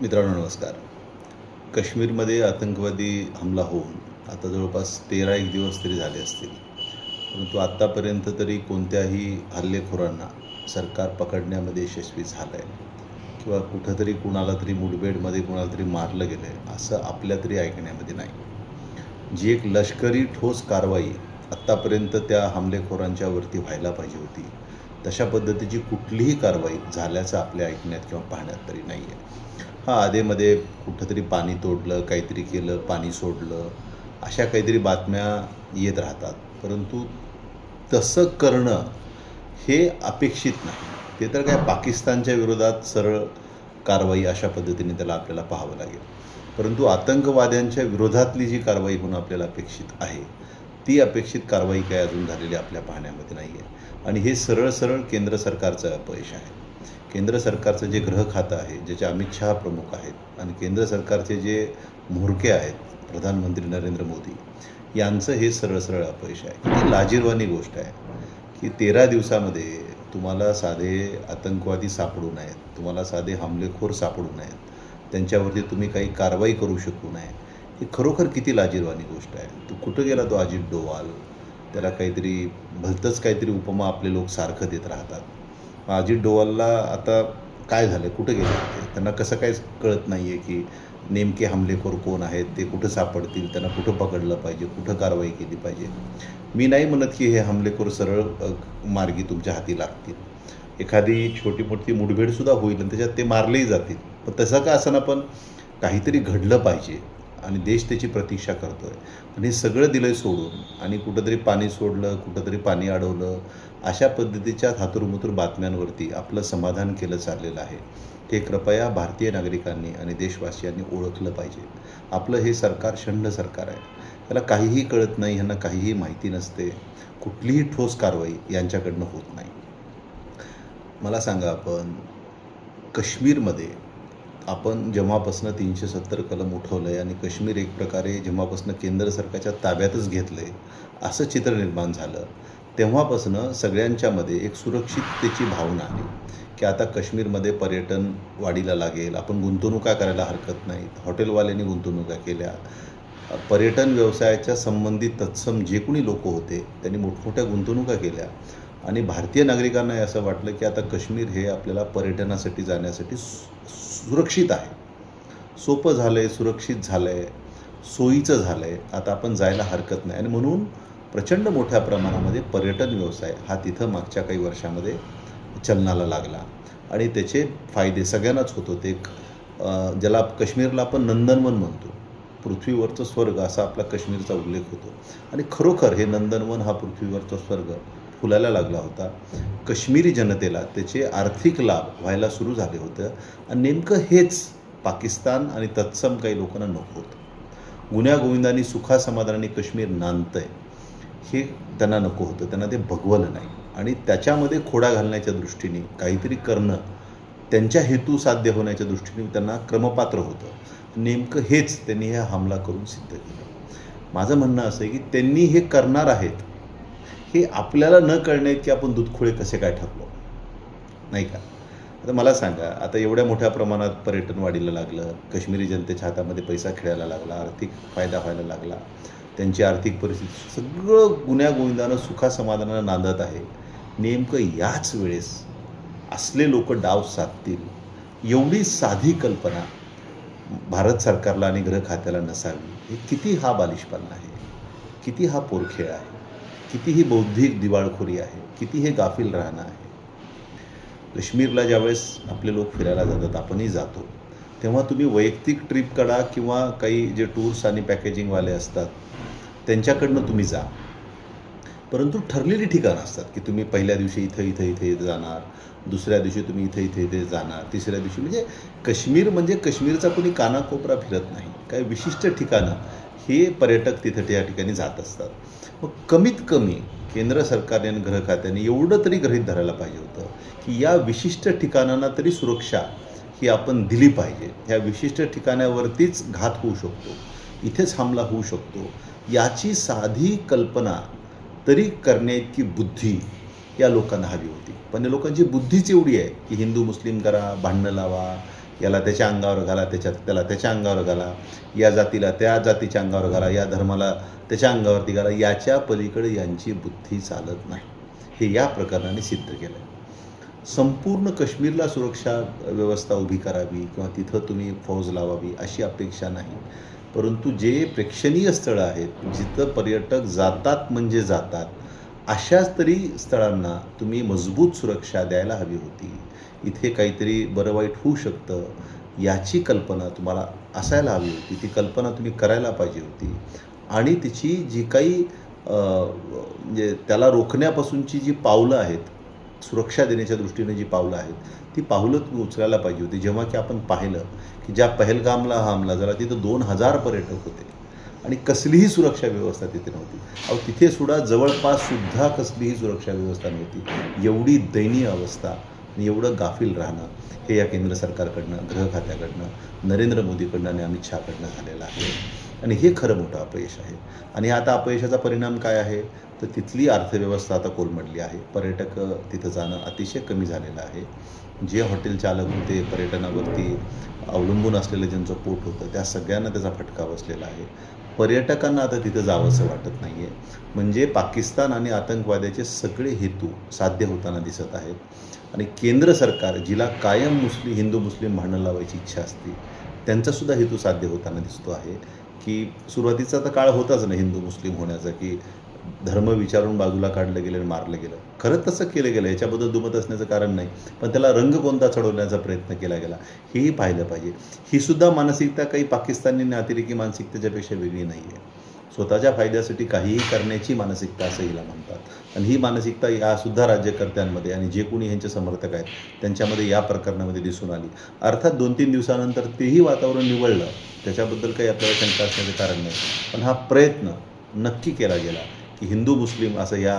मित्रांनो नमस्कार. काश्मीरमध्ये आतंकवादी हमला होऊन आता जवळपास तेरा एक दिवस तरी झाले असतील. परंतु आत्तापर्यंत तरी कोणत्याही हल्लेखोरांना सरकार पकडण्यामध्ये यशस्वी झालं आहे किंवा कुठंतरी कुणाला तरी मुठभेडमध्ये कुणाला तरी मारलं गेलं आहे असं आपल्या तरी ऐकण्यामध्ये नाही. जी एक लष्करी ठोस कारवाई आत्तापर्यंत त्या हमलेखोरांच्यावरती व्हायला पाहिजे होती तशा पद्धतीची कुठलीही कारवाई झाल्याचं आपल्या ऐकण्यात किंवा पाहण्यात तरी नाही आहे हां आधेमध्ये कुठंतरी पाणी तोडलं काहीतरी केलं पाणी सोडलं अशा काहीतरी बातम्या येत राहतात. परंतु तसं करणं हे अपेक्षित नाही. ते तर काय पाकिस्तानच्या विरोधात सरळ कारवाई अशा पद्धतीने त्याला आपल्याला पाहावं लागेल. परंतु आतंकवाद्यांच्या विरोधातली जी कारवाई होणं आपल्याला अपेक्षित आहे ती अपेक्षित कारवाई काय अजून झालेली आपल्या पाहण्यामध्ये नाही आहे आणि हे सरळ सरळ केंद्र सरकारचं अपयश आहे. केंद्र सरकारचं जे गृह खातं आहे ज्याचे अमित शहा प्रमुख आहेत आणि केंद्र सरकारचे जे म्होरके आहेत प्रधानमंत्री नरेंद्र मोदी यांचं हे सरळ सरळ अपयश आहे. किती लाजीरवानी गोष्ट आहे की तेरा दिवसामध्ये तुम्हाला साधे आतंकवादी सापडू नयेत तुम्हाला साधे हमलेखोर सापडू नयेत त्यांच्यावरती तुम्ही काही कारवाई करू शकू नये. ही खरोखर किती लाजीरवाणी गोष्ट आहे. तो कुठं गेला तो अजित डोवाल? त्याला काहीतरी भलतंच काहीतरी उपमा आपले लोक सारखं देत राहतात. अजित डोवालला आता काय झालं? कुठं गेले त्यांना कसं काय कळत नाही आहे की नेमके हमलेखोर कोण आहेत? ते कुठं सापडतील? त्यांना कुठं पकडलं पाहिजे? कुठं कारवाई केली पाहिजे? मी नाही म्हणत की हे हमलेखोर सरळ मार्गी तुमच्या हाती लागतील. एखादी छोटी मोठी मुठभेडसुद्धा होईल आणि त्याच्यात ते मारलेही जातील. पण तसं का असं पण काहीतरी घडलं पाहिजे आणि देश त्याची प्रतीक्षा करतो आहे पण हे सगळं दिलं सोडून. आणि कुठंतरी पाणी सोडलं कुठंतरी पाणी अडवलं अशा पद्धतीच्या थातुरमुतूर बातम्यांवरती आपलं समाधान केलं चाललेलं आहे. हे कृपया भारतीय नागरिकांनी आणि देशवासियांनी ओळखलं पाहिजे. आपलं हे सरकार शंड सरकार आहे. त्याला काहीही कळत नाही ह्यांना काहीही माहिती नसते. कुठलीही ठोस कारवाई यांच्याकडनं होत नाही. मला सांगा आपण काश्मीरमध्ये आपण जेव्हापासनं तीनशे सत्तर कलम उठवलं आहे आणि काश्मीर एक प्रकारे जेव्हापासनं केंद्र सरकारच्या ताब्यातच घेतलं आहे असं चित्र निर्माण झालं. तेव्हापासनं सगळ्यांच्यामध्ये एक सुरक्षिततेची भावना आली की आता काश्मीरमध्ये पर्यटन वाढीला लागेल आपण गुंतवणुका करायला हरकत नाहीत. हॉटेलवाल्यांनी गुंतवणुका केल्या. पर्यटन व्यवसायाच्या संबंधित तत्सम जे कोणी लोक होते त्यांनी मोठमोठ्या गुंतवणुका केल्या. आणि भारतीय नागरिकांना असं वाटलं की आता काश्मीर हे आपल्याला पर्यटनासाठी जाण्यासाठी सु- सुरक्षित आहे. सोपं झालं आहे सुरक्षित झालं आहे सोयीचं झालं आहे आता आपण जायला हरकत नाही. आणि म्हणून प्रचंड मोठ्या प्रमाणामध्ये पर्यटन व्यवसाय हा तिथं मागच्या काही वर्षामध्ये चलनाला लागला. आणि त्याचे फायदे सगळ्यांनाच होत होते. ज्याला काश्मीरला आपण नंदनवन म्हणतो. पृथ्वीवरचं स्वर्ग असा आपला काश्मीरचा उल्लेख होतो. आणि खरोखर हे नंदनवन हा पृथ्वीवरचा स्वर्ग फुलायला लागला होता. काश्मीरी जनतेला त्याचे आर्थिक लाभ व्हायला सुरू झाले होतं. आणि नेमकं हेच पाकिस्तान आणि तत्सम काही लोकांना नको होतं. गुन्ह्यागोविंदांनी सुखासमाधानाने काश्मीर नांदतंय. हे त्यांना नको होतं. त्यांना ते भगवलं नाही. आणि त्याच्यामध्ये खोडा घालण्याच्या दृष्टीने काहीतरी करणं त्यांच्या हेतू साध्य होण्याच्या दृष्टीने त्यांना क्रमपात्र होतं. नेमकं हेच त्यांनी हा हमला करून सिद्ध केलं. माझं म्हणणं असं आहे की त्यांनी हे करणार आहेत हे आपल्याला न कळण्याची की आपण दुधखोळे कसे काय ठरलो? नाही का? आता मला सांगा आता एवढ्या मोठ्या प्रमाणात पर्यटन वाढीला लागलं काश्मीरी जनतेच्या हातामध्ये पैसा खेळायला लागला आर्थिक फायदा व्हायला लागला. त्यांची आर्थिक परिस्थिती सगळं गुन्ह्यागोविंदानं सुखासमाधानानं नांदत आहे. नेमकं याच वेळेस असले लोक डाव साधतील एवढी साधी कल्पना भारत सरकारला आणि गृह खात्याला नसावी हे किती हा बालिशपणा आहे? किती हा पोरखेळ आहे? किती ही बौद्धिक दिवाळखोरी आहे? किती हे गाफील राहणं आहे? काश्मीरला ज्यावेळेस आपले लोक फिरायला जातात आपणही जातो तेव्हा तुम्ही वैयक्तिक ट्रिप काढा किंवा काही जे टूर्स आणि पॅकेजिंगवाले असतात त्यांच्याकडनं तुम्ही जा. परंतु ठरलेली ठिकाणं असतात की तुम्ही पहिल्या दिवशी इथं इथं इथे जाणार दुसऱ्या दिवशी तुम्ही इथं इथे इथे जाणार तिसऱ्या दिवशी. म्हणजे काश्मीर म्हणजे काश्मीरचा कोणी कानाकोपरा फिरत नाही. काही विशिष्ट ठिकाणं हे पर्यटक तिथं त्या ठिकाणी जात असतात. मग कमीत कमी केंद्र सरकारने आणि गृह खात्याने एवढं तरी गृहीत धरायला पाहिजे होतं की या विशिष्ट ठिकाणांना तरी सुरक्षा ही आपण दिली पाहिजे. ह्या विशिष्ट ठिकाणावरतीच घात होऊ शकतो. इथेच हमला होऊ शकतो. याची साधी कल्पना तरी करण्याइतकी बुद्धी या लोकांना हवी होती. पण या लोकांची बुद्धीच एवढी आहे की हिंदू मुस्लिम करा भांडणं लावा याला त्याच्या अंगावर घाला त्याच्यात त्याला त्याच्या अंगावर घाला या जातीला त्या जातीच्या अंगावर घाला या धर्माला त्याच्या अंगावरती घाला याच्या पलीकडे यांची बुद्धी चालत नाही. हे या प्रकरणाने सिद्ध केलं आहे संपूर्ण काश्मीरला सुरक्षा व्यवस्था उभी करावी किंवा तिथं तुम्ही फौज लावावी अशी अपेक्षा नाही. परंतु जे प्रेक्षणीय स्थळं आहेत जिथं पर्यटक जातात म्हणजे जातात अशाच तरी स्थळांना तुम्ही मजबूत सुरक्षा द्यायला हवी होती. इथे काहीतरी बरं वाईट होऊ शकतं याची कल्पना तुम्हाला असायला हवी होती. ती कल्पना तुम्ही करायला पाहिजे होती. आणि तिची जी काही म्हणजे त्याला रोखण्यापासूनची जी पावलं आहेत सुरक्षा देण्याच्या दृष्टीने जी पावलं आहेत ती पावलं तुम्ही उचलायला पाहिजे होती. जेव्हा की आपण पाहिलं की ज्या पहलगामला हा हमला झाला तिथं दोन हजार पर्यटक होते. आणि कसलीही सुरक्षा व्यवस्था तिथे नव्हती. अहो तिथे सुद्धा जवळपास सुद्धा कसलीही सुरक्षा व्यवस्था नव्हती. एवढी दयनीय अवस्था आणि एवढं गाफील राहणं हे या केंद्र सरकारकडनं गृह खात्याकडनं नरेंद्र मोदीकडनं आणि अमित शहाकडनं झालेलं आहे. आणि हे खरं मोठं अपयश आहे. आणि आता अपयशाचा परिणाम काय आहे? तर तिथली अर्थव्यवस्था आता कोलमडली आहे. पर्यटक तिथं जाणं अतिशय कमी झालेलं आहे. जे हॉटेल चालक होते पर्यटनावरती अवलंबून असलेलं ज्यांचं पोट होतं त्या सगळ्यांना त्याचा फटका बसलेला आहे. पर्यटकांना आता तिथं जावंसं वाटत नाही आहे म्हणजे पाकिस्तान आणि आतंकवाद्याचे सगळे हेतू साध्य होताना दिसत आहेत आणि केंद्र सरकार जिला कायम मुस्लिम हिंदू मुस्लिम भांडण लावायची इच्छा असते त्यांचासुद्धा हेतू साध्य होताना दिसतो आहे. की सुरुवातीचा तर काळ होताच ना हिंदू मुस्लिम होण्याचा की धर्म विचारून बाजूला काढलं गेलं आणि मारलं गेलं. खरं तसं केलं गेलं. याच्याबद्दल दुमत असण्याचं कारण नाही. पण त्याला रंग कोणता चढवण्याचा प्रयत्न केला गेला हेही पाहिलं पाहिजे. ही सुद्धा मानसिकता काही पाकिस्तानी अतिरेकी मानसिकतेच्यापेक्षा वेगळी नाही आहे स्वतःच्या फायद्यासाठी काहीही करण्याची मानसिकता असं हिला म्हणतात. आणि ही मानसिकता यासुद्धा राज्यकर्त्यांमध्ये आणि जे कोणी ह्यांचे समर्थक आहेत त्यांच्यामध्ये या प्रकरणामध्ये दिसून आली. अर्थात दोन तीन दिवसानंतर तेही वातावरण निवडलं त्याच्याबद्दल काही आपल्याला शंका असण्याचं कारण नाही. पण हा प्रयत्न नक्की केला गेला. की हिंदू मुस्लिम असं या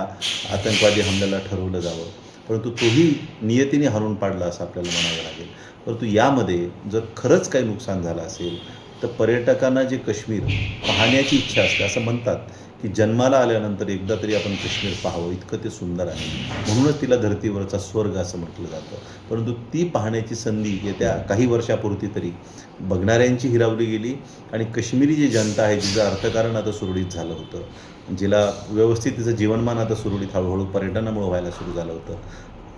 आतंकवादी हमल्याला ठरवलं जावं. परंतु तोही नियतीने हरून पाडला असं आपल्याला म्हणावं लागेल. परंतु यामध्ये जर खरंच काही नुकसान झालं असेल तर पर्यटकांना जे काश्मीर पाहण्याची इच्छा असते असं म्हणतात की जन्माला आल्यानंतर एकदा तरी आपण काश्मीर पाहावं इतकं ते सुंदर आहे. म्हणूनच तिला धर्तीवरचा स्वर्ग असं म्हटलं जातं. परंतु ती पाहण्याची संधी येत्या काही वर्षापुरती तरी बघणाऱ्यांची हिरावली गेली आणि काश्मीरी जी जनता आहे जिचं अर्थकारण आता सुरळीत झालं होतं जिला व्यवस्थित तिचं जीवनमान आता सुरळीत हळूहळू पर्यटनामुळे व्हायला सुरू झालं होतं.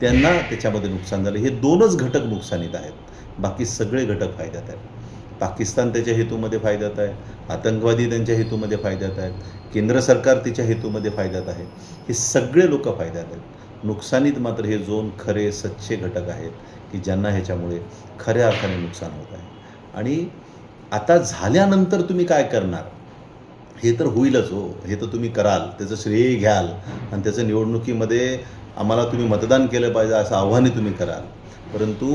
त्यांना त्याच्यामध्ये नुकसान झालं. हे दोनच घटक नुकसानीत आहेत. बाकी सगळे घटक फायद्यात आहेत. पाकिस्तान त्याच्या हेतूमध्ये फायद्यात आहे. आतंकवादी त्यांच्या हेतूमध्ये फायद्यात आहेत. केंद्र सरकार तिच्या हेतूमध्ये फायद्यात आहे. हे सगळे लोक फायद्यात आहेत. नुकसानीत मात्र हे दोन खरे सच्चे घटक आहेत की ज्यांना ह्याच्यामुळे खऱ्या अर्थाने नुकसान होत आहे. आणि आता झाल्यानंतर तुम्ही काय करणार? हे तर होईलच हो. हे तर तुम्ही कराल. त्याचं श्रेय घ्याल. आणि त्याचं निवडणुकीमध्ये आम्हाला तुम्ही मतदान केलं पाहिजे असं आव्हाने तुम्ही कराल. परंतु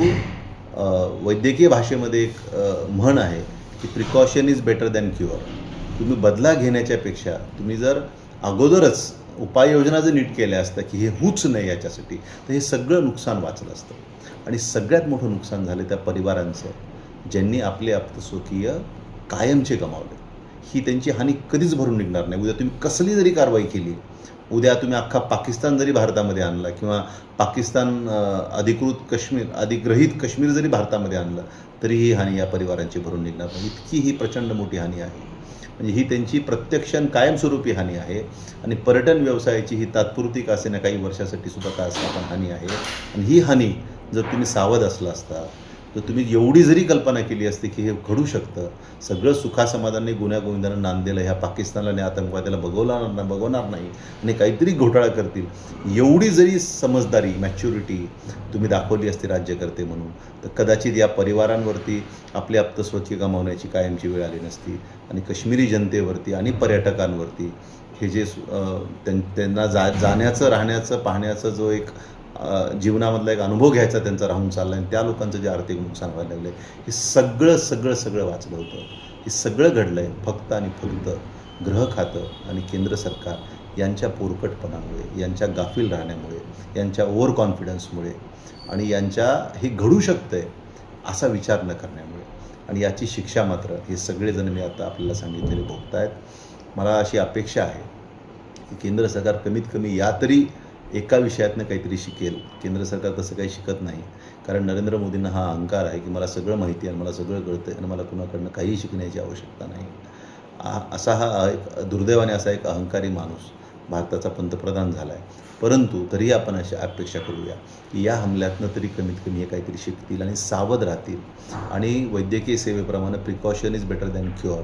वैद्यकीय भाषेमध्ये एक म्हण आहे की precaution is better than cure तुम्ही बदला घेण्याच्यापेक्षा तुम्ही जर अगोदरच उपाययोजना जर नीट केल्या असत्या की हे होऊच नाही याच्यासाठी तर हे सगळं नुकसान वाचलं असतं. आणि सगळ्यात मोठं नुकसान झालं त्या परिवारांचं. ज्यांनी आपले आप्तस्वकीय कायमचे गमावले. ही त्यांची हानी कधीच भरून निघणार नाही. उद्या तुम्ही कसली जरी कारवाई केली उद्या तुम्ही अख्खा पाकिस्तान जरी भारतामध्ये आणला किंवा पाकिस्तान अधिकृत काश्मीर अधिग्रहित काश्मीर जरी भारतामध्ये आणलं तरी ही हानी या परिवारांची भरून निघणार नाही. इतकी ही प्रचंड मोठी हानी आहे. म्हणजे ही त्यांची प्रत्यक्ष आणि कायमस्वरूपी हानी आहे. आणि पर्यटन व्यवसायाची ही तात्पुरती का असे ना काही वर्षासाठी सुद्धा का असता पण हानी आहे. आणि ही हानी जर तुम्ही सावध असला असता तर तुम्ही एवढी जरी कल्पना केली असती की हे घडू शकतं सगळं सुखासमाधानाने गुन्ह्यागोविंदानं नांदेलं ह्या पाकिस्तानला आणि आतंकवाद्याला बघवणार ना बघवणार नाही आणि काहीतरी घोटाळा करतील. एवढी जरी समजदारी मॅच्युरिटी तुम्ही दाखवली असती राज्यकर्ते म्हणून तर कदाचित या परिवारांवरती आपले स्वच्छ गमावण्याची कायमची वेळ आली नसती आणि काश्मीरी जनतेवरती आणि पर्यटकांवरती हे जे त्यांना जा जाण्याचं राहण्याचं पाहण्याचं जो एक जीवनामधला एक अनुभव घ्यायचा त्यांचा राहून चालला आणि त्या लोकांचं जे आर्थिक नुकसान व्हायला लागलं आहे हे सगळं सगळं सगळं वाचलं होतं. हे सगळं घडलं आहे फक्त आणि फक्त ग्रह खातं आणि केंद्र सरकार यांच्या पोरकटपणामुळे यांच्या गाफील राहण्यामुळे यांच्या ओव्हर कॉन्फिडन्समुळे आणि यांच्या हे घडू शकतं आहे असा विचार न करण्यामुळे. आणि याची शिक्षा मात्र हे सगळेजण मी आता आपल्याला सांगितलेले भोगत आहेत मला अशी अपेक्षा आहे की केंद्र सरकार कमीत कमी या तरी एका विषयातनं काहीतरी शिकेल. केंद्र सरकार तसं काही शिकत नाही. कारण नरेंद्र मोदींना हा अहंकार आहे की मला सगळं माहिती आहे आणि मला सगळं कळतं आहे आणि मला कुणाकडनं काहीही शिकण्याची आवश्यकता नाही. आ- असा हा एक दुर्दैवाने असा एक अहंकारी माणूस भारताचा पंतप्रधान झाला आहे परंतु तरी आपण अशी अपेक्षा करूया की या हमल्यातनं तरी कमीत कमी हे काहीतरी शिकतील आणि सावध राहतील. आणि वैद्यकीय सेवेप्रमाणे precaution is better than cure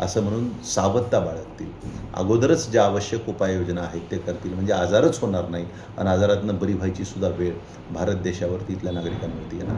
असं म्हणून सावधता बाळगतील. अगोदरच ज्या आवश्यक उपाययोजना आहेत ते करतील. म्हणजे आजारच होणार नाही आणि आजारातनं बरी व्हायची सुद्धा वेळ भारत देशावरती इथल्या नागरिकांवरती येणार